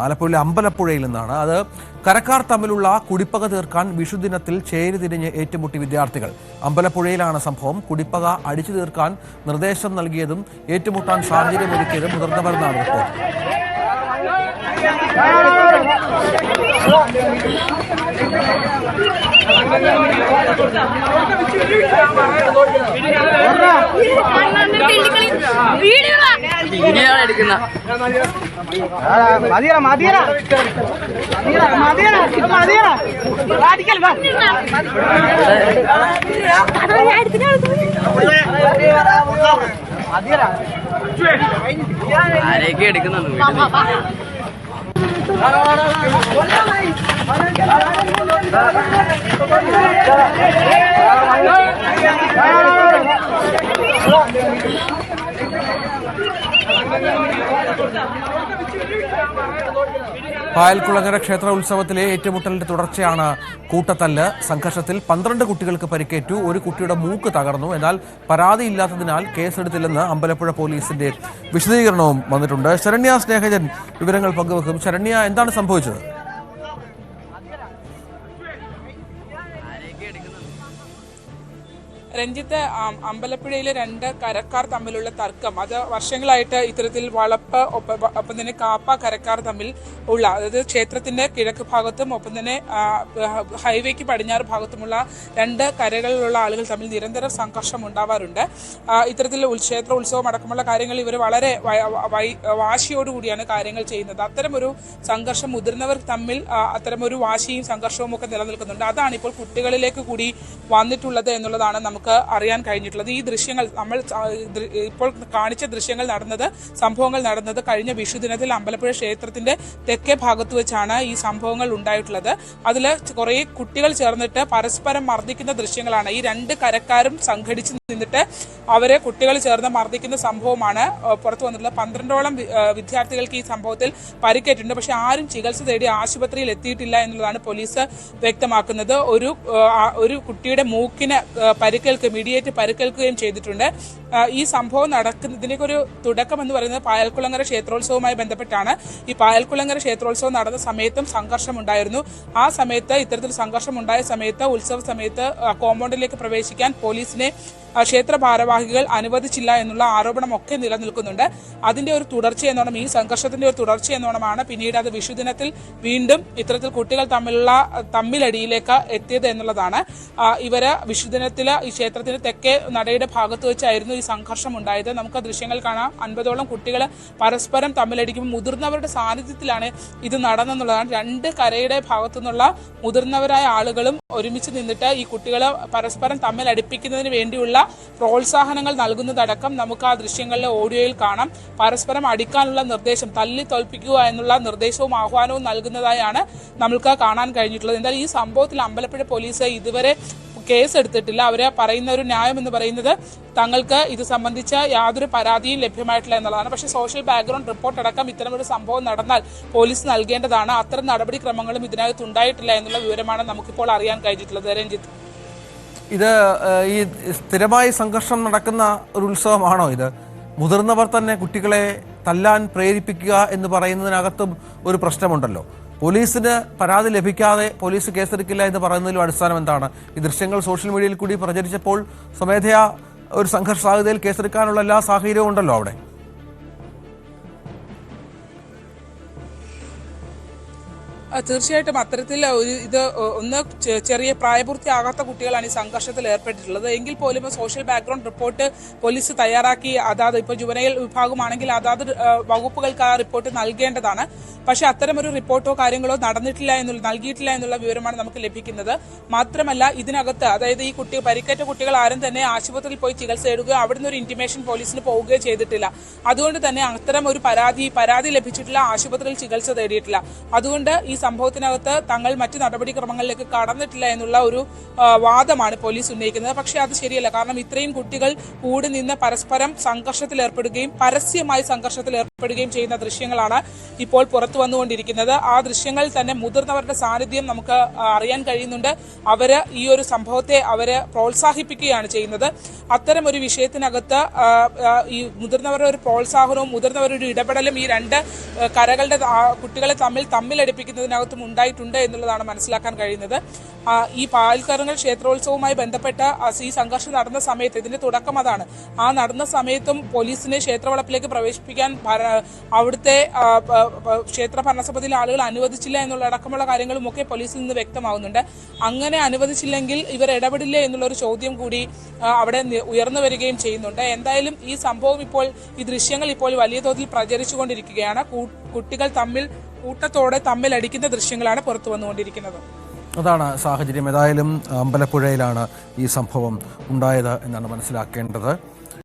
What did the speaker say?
ആലപ്പുഴയിലെ അമ്പലപ്പുഴയിൽ നിന്നാണ്. അത് കരക്കാർ തമ്മിലുള്ള കുടിപ്പക തീർക്കാൻ വിഷുദിനത്തിൽ ചേരി തിരിഞ്ഞ് ഏറ്റുമുട്ടി വിദ്യാർത്ഥികൾ. അമ്പലപ്പുഴയിലാണ് സംഭവം. കുടിപ്പക അടിച്ചു തീർക്കാൻ നിർദ്ദേശം നൽകിയതും ഏറ്റുമുട്ടാൻ സാഹചര്യമൊരുക്കിയതും മുതിർന്നവരെന്നാണ് റിപ്പോർട്ട്. മതിയറ മതിയറ മതിയറ മതിയറ വാ മതിയറ ആരെയൊക്കെ എടുക്കുന്നുണ്ട് Hey! വീട്ടിൽ പായൽക്കുളങ്ങര ക്ഷേത്ര ഉത്സവത്തിലെ ഏറ്റുമുട്ടലിന്റെ തുടർച്ചയാണ് കൂട്ടത്തല്ല്. സംഘർഷത്തിൽ പന്ത്രണ്ട് കുട്ടികൾക്ക് പരിക്കേറ്റു. ഒരു കുട്ടിയുടെ മൂക്ക് തകർന്നു. എന്നാൽ പരാതിയില്ലാത്തതിനാൽ കേസെടുത്തില്ലെന്ന് അമ്പലപ്പുഴ പോലീസിന്റെ വിശദീകരണവും വന്നിട്ടുണ്ട്. ശരണ്യ സ്നേഹജൻ വിവരങ്ങൾ പങ്കുവെക്കും. ശരണ്യ എന്താണ് സംഭവിച്ചത്? രഞ്ജിത്ത് അമ്പലപ്പുഴയിലെ രണ്ട് കരക്കാർ തമ്മിലുള്ള തർക്കം. അത് വർഷങ്ങളായിട്ട് ഇത്തരത്തിൽ വളപ്പ് ഒപ്പ- തന്നെ കാപ്പ കരക്കാർ തമ്മിൽ ഉള്ള അതായത് ക്ഷേത്രത്തിന്റെ കിഴക്ക് ഭാഗത്തും ഒപ്പം തന്നെ ഹൈവേക്ക് പടിഞ്ഞാറ് ഭാഗത്തുമുള്ള രണ്ട് കരകളിലുള്ള ആളുകൾ തമ്മിൽ നിരന്തരം സംഘർഷം ഉണ്ടാവാറുണ്ട്. ഇത്തരത്തിൽ ക്ഷേത്ര ഉത്സവം അടക്കമുള്ള കാര്യങ്ങൾ ഇവർ വളരെ വാശിയോടുകൂടിയാണ് കാര്യങ്ങൾ ചെയ്യുന്നത്. അത്തരമൊരു സംഘർഷം മുതിർന്നവർ തമ്മിൽ അത്തരമൊരു വാശിയും സംഘർഷവും ഒക്കെ നിലനിൽക്കുന്നുണ്ട്. അതാണ് ഇപ്പോൾ കുട്ടികളിലേക്ക് കൂടി വന്നിട്ടുള്ളത് എന്നുള്ളതാണ് നമുക്ക് അറിയാൻ കഴിഞ്ഞിട്ടുള്ളത്. ഈ ദൃശ്യങ്ങൾ നമ്മൾ ഇപ്പോൾ കാണിച്ച ദൃശ്യങ്ങൾ നടന്നത് സംഭവങ്ങൾ നടന്നത് കഴിഞ്ഞ വിഷുദിനത്തിൽ അമ്പലപ്പുഴ ക്ഷേത്രത്തിന്റെ തെക്കേ ഭാഗത്ത് വെച്ചാണ് ഈ സംഭവങ്ങൾ ഉണ്ടായിട്ടുള്ളത്. അതിൽ കുറേ കുട്ടികൾ ചേർന്നിട്ട് പരസ്പരം മർദ്ദിക്കുന്ന ദൃശ്യങ്ങളാണ്. ഈ രണ്ട് കരക്കാരും സംഘടിച്ച് നിന്നിട്ട് അവരെ കുട്ടികൾ ചേർന്ന് മർദ്ദിക്കുന്ന സംഭവമാണ് പുറത്തു വന്നിട്ടുള്ളത്. പന്ത്രണ്ടോളം വിദ്യാർത്ഥികൾക്ക് ഈ സംഭവത്തിൽ പരിക്കേറ്റിട്ടുണ്ട്. പക്ഷെ ആരും ചികിത്സ തേടി ആശുപത്രിയിൽ എത്തിയിട്ടില്ല എന്നുള്ളതാണ് പോലീസ് വ്യക്തമാക്കുന്നത്. ഒരു ഒരു കുട്ടിയുടെ മൂക്കിന് ആ, പരിക്കേൽക്കുകയും ഇടിയേറ്റ് പരിക്കേൽക്കുകയും ചെയ്തിട്ടുണ്ട്. ഈ സംഭവം നടക്കുന്നതിനൊക്കെ ഒരു തുടക്കം എന്ന് പറയുന്നത് പായൽക്കുളങ്ങര ക്ഷേത്രോത്സവവുമായി ബന്ധപ്പെട്ടാണ്. ഈ പായൽക്കുളങ്ങര ക്ഷേത്രോത്സവം നടന്ന സമയത്തും സംഘർഷം ഉണ്ടായിരുന്നു ആ സമയത്ത് ഇത്തരത്തിൽ സംഘർഷം ഉണ്ടായ സമയത്ത് ഉത്സവ സമയത്ത് കോമ്പൗണ്ടിലേക്ക് പ്രവേശിക്കാൻ പോലീസിനെ ക്ഷേത്ര ഭാരവാഹികൾ അനുവദിച്ചില്ല എന്നുള്ള ആരോപണമൊക്കെ നിലനിൽക്കുന്നുണ്ട്. അതിന്റെ ഒരു തുടർച്ച എന്നോണം ഈ സംഘർഷത്തിന്റെ ഒരു തുടർച്ച എന്നോണമാണ് പിന്നീട് അത് വിഷുദിനത്തിൽ വീണ്ടും ഇത്തരത്തിൽ കുട്ടികൾ തമ്മിലുള്ള തമ്മിലടിയിലേക്ക് എത്തിയത് എന്നുള്ളതാണ്. ഇവർ വിഷുദിനത്തിൽ ഈ ക്ഷേത്രത്തിന് തെക്കേ നടയുടെ ഭാഗത്ത് വെച്ചായിരുന്നു ഈ സംഘർഷം ഉണ്ടായത്. നമുക്ക് ദൃശ്യങ്ങൾ കാണാം. അൻപതോളം കുട്ടികൾ പരസ്പരം തമ്മിലടിക്കുമ്പോൾ മുതിർന്നവരുടെ സാന്നിധ്യത്തിലാണ് ഇത് നടന്നെന്നുള്ളതാണ്. രണ്ട് കരയുടെ ഭാഗത്തു നിന്നുള്ള മുതിർന്നവരായ ആളുകളും ഒരുമിച്ച് നിന്നിട്ട് ഈ കുട്ടികളെ പരസ്പരം തമ്മിൽ അടുപ്പിക്കുന്നതിന് വേണ്ടിയുള്ള പ്രോത്സാഹനങ്ങൾ നൽകുന്നതടക്കം നമുക്ക് ആ ദൃശ്യങ്ങളിലെ ഓഡിയോയിൽ കാണാം. പരസ്പരം അടിക്കാനുള്ള നിർദ്ദേശം തല്ലി തോൽപ്പിക്കുക എന്നുള്ള നിർദ്ദേശവും ആഹ്വാനവും നൽകുന്നതായാണ് നമ്മൾക്ക് കാണാൻ കഴിഞ്ഞിട്ടുള്ളത്. എന്തായാലും ഈ സംഭവത്തിൽ അമ്പലപ്പുഴ പോലീസ് ഇതുവരെ കേസ് എടുത്തിട്ടില്ല അവർ പറയുന്ന ഒരു ന്യായം എന്ന് പറയുന്നത് തങ്ങൾക്ക് ഇത് സംബന്ധിച്ച യാതൊരു പരാതിയും ലഭ്യമായിട്ടില്ല എന്നുള്ളതാണ്. പക്ഷേ സോഷ്യൽ ബാക്ക്ഗ്രൗണ്ട് റിപ്പോർട്ട് അടക്കം ഇത്തരമൊരു സംഭവം നടന്നാൽ പോലീസ് നൽകേണ്ടതാണ്. അത്തരം നടപടിക്രമങ്ങളും ഇതിനകത്ത് ഉണ്ടായിട്ടില്ല എന്നുള്ള വിവരമാണ് നമുക്കിപ്പോൾ അറിയാൻ കഴിഞ്ഞിട്ടുള്ളത്. രഞ്ജിത്ത്. ഇത് ഈ സ്ഥിരമായി സംഘർഷം നടക്കുന്ന ഒരു ഉത്സവമാണോ ഇത്? മുതിർന്നവർ തന്നെ കുട്ടികളെ തല്ലാൻ പ്രേരിപ്പിക്കുക എന്ന് പറയുന്നതിനകത്തും ഒരു പ്രശ്നമുണ്ടല്ലോ. പോലീസിന് പരാതി ലഭിക്കാതെ പോലീസ് കേസെടുക്കില്ല എന്ന് പറയുന്നതിലും അടിസ്ഥാനം എന്താണ്? ഈ ദൃശ്യങ്ങൾ സോഷ്യൽ മീഡിയയിൽ കൂടി പ്രചരിച്ചപ്പോൾ സ്വമേധയാ ഒരു സംഘർഷ സാധ്യതയിൽ കേസെടുക്കാനുള്ള എല്ലാ സാഹചര്യവും ഉണ്ടല്ലോ അവിടെ. തീർച്ചയായിട്ടും അത്തരത്തിൽ ഒരു ഇത് ഒന്ന് ചെറിയ പ്രായപൂർത്തിയാകാത്ത കുട്ടികളാണ് ഈ സംഘർഷത്തിൽ ഏർപ്പെട്ടിട്ടുള്ളത്. എങ്കിൽ പോലും സോഷ്യൽ ബാക്ക്ഗ്രൗണ്ട് റിപ്പോർട്ട് പോലീസ് തയ്യാറാക്കി അതാത് ഇപ്പോൾ ജുവനൈൽ വിഭാഗമാണെങ്കിൽ അതാത് വകുപ്പുകൾക്ക് ആ റിപ്പോർട്ട് നൽകേണ്ടതാണ്. പക്ഷേ അത്തരമൊരു റിപ്പോർട്ടോ കാര്യങ്ങളോ നടന്നിട്ടില്ല എന്നുള്ള നൽകിയിട്ടില്ല എന്നുള്ള വിവരമാണ് നമുക്ക് ലഭിക്കുന്നത്. മാത്രമല്ല ഇതിനകത്ത് അതായത് ഈ കുട്ടി പരിക്കേറ്റ കുട്ടികൾ ആരും തന്നെ ആശുപത്രിയിൽ പോയി ചികിത്സ തേടുകയോ അവിടുന്ന് ഒരു ഇന്റിമേഷൻ പോലീസിന് പോവുകയോ ചെയ്തിട്ടില്ല. അതുകൊണ്ട് തന്നെ അത്തരം ഒരു പരാതി പരാതി ലഭിച്ചിട്ടില്ല ആശുപത്രിയിൽ ചികിത്സ തേടിയിട്ടില്ല. അതുകൊണ്ട് ഈ സംഭവത്തിനകത്ത് തങ്ങൾ മറ്റു നടപടിക്രമങ്ങളിലേക്ക് കടന്നിട്ടില്ല എന്നുള്ള ഒരു വാദമാണ് പോലീസ് ഉന്നയിക്കുന്നത്. പക്ഷേ അത് ശരിയല്ല. കാരണം ഇത്രയും കുട്ടികൾ കൂടി നിന്ന് പരസ്പരം സംഘർഷത്തിൽ ഏർപ്പെടുകയും പരസ്യമായി സംഘർഷത്തിൽ ഏർപ്പെടുകയും ചെയ്യുന്ന ദൃശ്യങ്ങളാണ് ഇപ്പോൾ പുറത്തു വന്നുകൊണ്ടിരിക്കുന്നത്. ആ ദൃശ്യങ്ങളിൽ തന്നെ മുതിർന്നവരുടെ സാന്നിധ്യം നമുക്ക് അറിയാൻ കഴിയുന്നുണ്ട്. അവർ ഈ ഒരു സംഭവത്തെ അവരെ പ്രോത്സാഹിപ്പിക്കുകയാണ് ചെയ്യുന്നത്. അത്തരം ഒരു വിഷയത്തിനകത്ത് ഈ മുതിർന്നവരുടെ ഒരു പ്രോത്സാഹനവും മുതിർന്നവരുടെ ഒരു ഇടപെടലും ഈ രണ്ട് കരകളുടെ കുട്ടികളെ തമ്മിൽ തമ്മിലടിപ്പിക്കുന്നതിനകത്തും ഉണ്ടായിട്ടുണ്ട് എന്നുള്ളതാണ് മനസ്സിലാക്കാൻ കഴിയുന്നത്. ഈ പാൽക്കരങ്ങൾ ക്ഷേത്രോത്സവവുമായി ബന്ധപ്പെട്ട ഈ സംഘർഷം നടന്ന സമയത്ത് ഇതിന്റെ തുടക്കം അതാണ്. ആ നടന്ന സമയത്തും പോലീസിനെ ക്ഷേത്രവളപ്പിലേക്ക് പ്രവേശിപ്പിക്കാൻ അവിടുത്തെ ക്ഷേത്ര ഭരണസമിതിയിലെ ആളുകൾ അനുവദിച്ചില്ല എന്നുള്ള അടക്കമുള്ള കാര്യങ്ങളും ഒക്കെ പോലീസിൽ നിന്ന് വ്യക്തമാവുന്നുണ്ട്. അങ്ങനെ അനുവദിച്ചില്ലെങ്കിൽ ഇവർ ഇടപെടില്ല എന്നുള്ള ഒരു ചോദ്യം കൂടി അവിടെ ഉയർന്നു വരികയും ചെയ്യുന്നുണ്ട്. എന്തായാലും ഈ സംഭവം ഇപ്പോൾ ഈ ദൃശ്യങ്ങൾ ഇപ്പോൾ വലിയ തോതിൽ പ്രചരിച്ചുകൊണ്ടിരിക്കുകയാണ്. കുട്ടികൾ തമ്മിൽ കൂട്ടത്തോടെ തമ്മിൽ അടിക്കുന്ന ദൃശ്യങ്ങളാണ് പുറത്തു വന്നുകൊണ്ടിരിക്കുന്നത്. അതാണ് സാഹചര്യം. ഏതായാലും അമ്പലപ്പുഴയിലാണ് ഈ സംഭവം ഉണ്ടായത് എന്നാണ് മനസ്സിലാക്കേണ്ടത്.